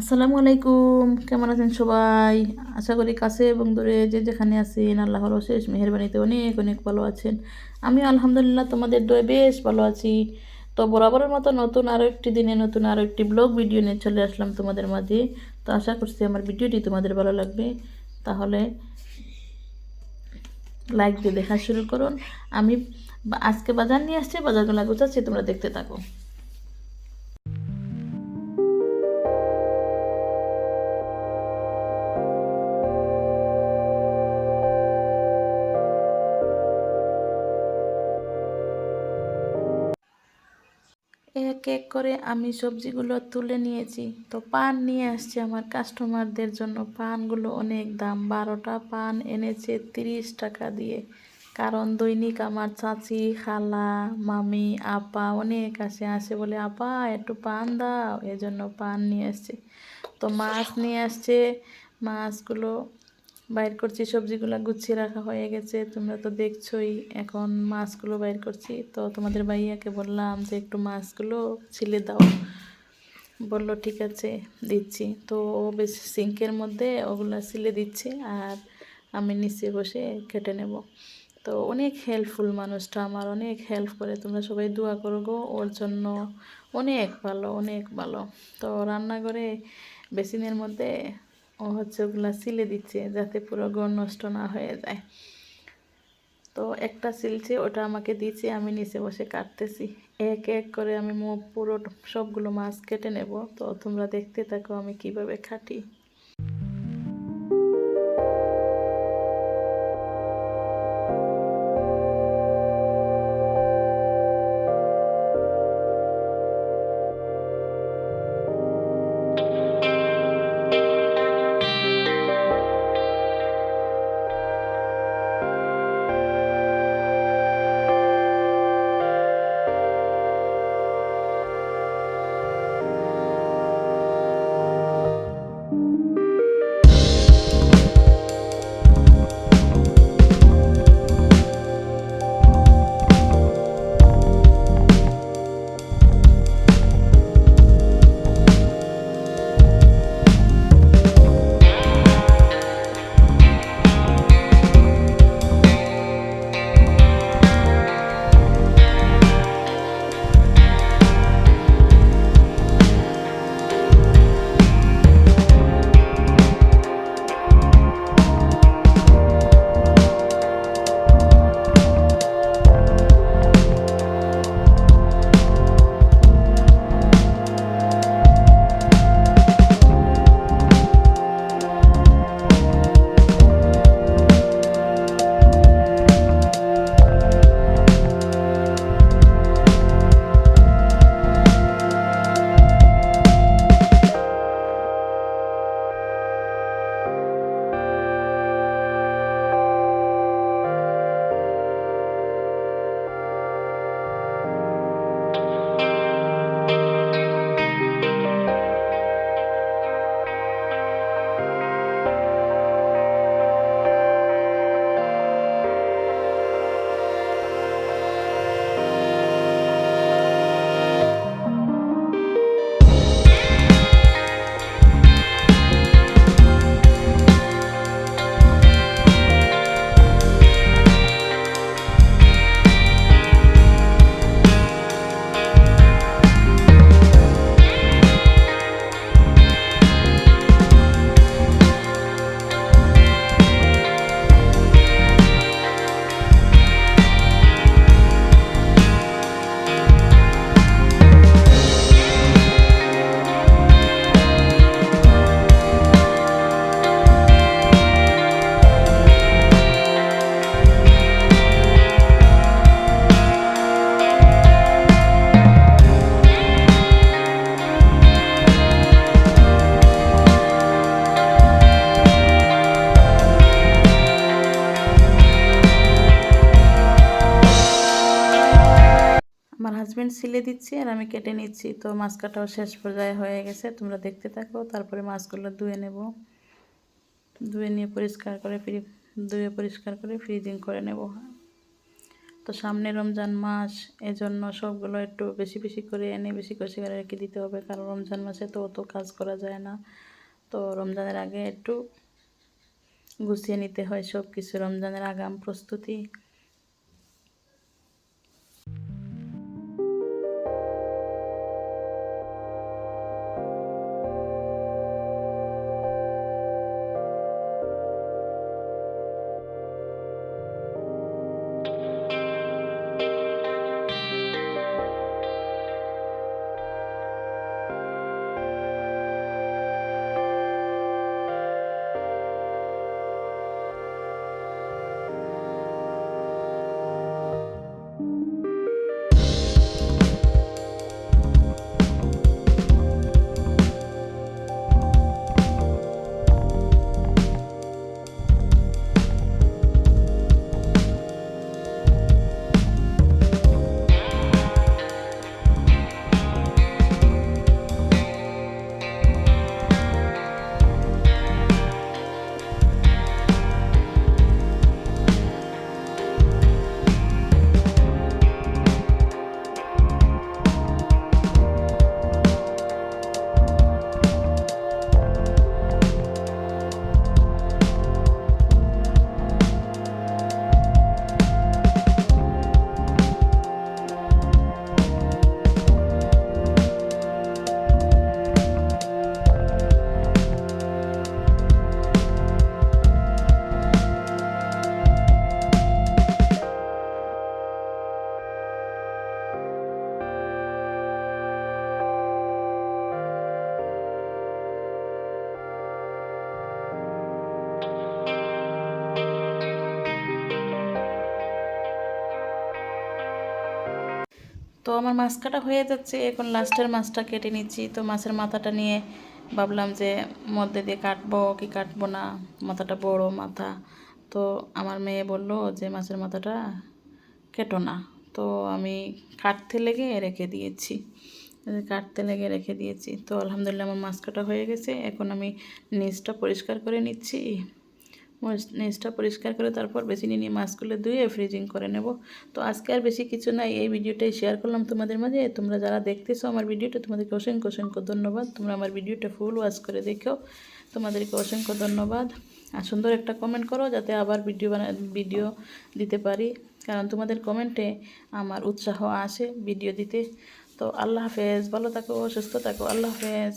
আসসালামু আলাইকুম। কেমন আছেন সবাই? আশা করি কাছে এবং দূরে যে যেখানে আছেন, আল্লাহর অশেষ মেহরবানিতে অনেক অনেক ভালো আছেন। আমি আলহামদুলিল্লাহ তোমাদের দয়ে বেশ ভালো আছি। তো বরাবরের মতো নতুন আরও একটি দিনে নতুন আরও একটি ব্লগ ভিডিও নিয়ে চলে আসলাম তোমাদের মাঝে। তো আশা করছি আমার ভিডিওটি তোমাদের ভালো লাগবে। তাহলে লাইক দিয়ে দেখা শুরু করুন। আমি আজকে বাজার নিয়ে আসছি, বাজারগুলো গুছাচ্ছি, তোমরা দেখতে থাকো। এক এক করে আমি সবজিগুলো তুলে নিয়েছি। তো পান নিয়ে আসছে আমার কাস্টমারদের জন্য। পানগুলো অনেক দাম। বারোটা পান এনেছে তিরিশ টাকা দিয়ে। কারণ দৈনিক আমার চাচি, খালা, মামি, আপা অনেক আসে আসে বলে, আপা, একটু পান দাও। এজন্য পান নিয়ে আসছে। তো মাছ নিয়ে আসছে। মাছগুলো বাইর করছি, সবজিগুলো গুছিয়ে রাখা হয়ে গেছে। তোমরা তো দেখছোই, এখন মাছগুলো বাইর করছি। তো তোমাদের ভাইয়াকে বললাম যে একটু মাছগুলো ছিলে দাও। বলল, ঠিক আছে, দিচ্ছি। তো ও বেশ সিঙ্কের মধ্যে ওগুলো সিলে দিচ্ছে আর আমি নিচে বসে কেটে নেব। তো অনেক হেল্পফুল মানুষটা আমার, অনেক হেল্প করে। তোমরা সবাই দোয়া করো গো, ওর জন্য অনেক ভালো অনেক ভালো। তো রান্নাঘরে বেসিনের মধ্যে ও হচ্ছে ওগুলা সিলে দিচ্ছে যাতে পুরো গড় নষ্ট না হয়ে যায়। তো একটা সিলছে, ওটা আমাকে দিয়েছে আমি নিচে বসে কাটতেছি। এক এক করে আমি পুরো সবগুলো মাছ কেটে নেব। তো তোমরা দেখতে থাকো আমি কীভাবে কাটি। হাজব্যান্ড সিলে দিচ্ছে আর আমি কেটে নিচ্ছি। তো মাছ কাটাও শেষ পর্যায়ে হয়ে গেছে, তোমরা দেখতে থাকো। তারপরে মাছগুলো ধুয়ে নেব। ধুয়ে নিয়ে পরিষ্কার করে ফ্রি, ধুয়ে পরিষ্কার করে ফ্রিজিং করে নেব। তো সামনে রমজান মাস, এজন্য সবগুলো একটু বেশি বেশি করে এনে বেশি বেশি করে রেখে দিতে হবে, কারণ রমজান মাসে তো অত কাজ করা যায় না। তো রমজানের আগে একটু গুছিয়ে নিতে হয় সব কিছু রমজানের আগাম প্রস্তুতি। তো আমার মাছ কাটা হয়ে যাচ্ছে, এখন লাস্টের মাছটা কেটে নিচ্ছি। তো মাছের মাথাটা নিয়ে ভাবলাম যে মধ্যে দিয়ে কাটবো কি কাটবো না, মাথাটা বড়, মাথা। তো আমার মেয়ে বলল যে মাছের মাথাটা কেটো না। তো আমি কাটতে লেগে রেখে দিয়েছি। কাটতে লেগে রেখে দিয়েছি। তো আলহামদুলিল্লাহ আমার মাছ কাটা হয়ে গেছে। এখন আমি নিচটা পরিষ্কার করে নিচ্ছি। নিচটা পরিষ্কার করে তারপর বেশি নিয়ে নিয়ে মাছগুলো ধুয়ে ফ্রিজিং করে নেব। তো আজকে আর বেশি কিছু নাই, এই ভিডিওটাই শেয়ার করলাম তোমাদের মাঝে। তোমরা যারা দেখতেছো আমার ভিডিওটা, তোমাদেরকে অসংখ্য অসংখ্য ধন্যবাদ। তোমরা আমার ভিডিওটা ফুল ওয়াচ করে দেখো। তোমাদেরকে অসংখ্য ধন্যবাদ। আর সুন্দর একটা কমেন্ট করো যাতে আবার ভিডিও বানা ভিডিও দিতে পারি। কারণ তোমাদের কমেন্টে আমার উৎসাহ আসে ভিডিও দিতে। তো আল্লাহ হাফেজ। ভালো থাকো, সুস্থ থাকো। আল্লাহ হাফেজ।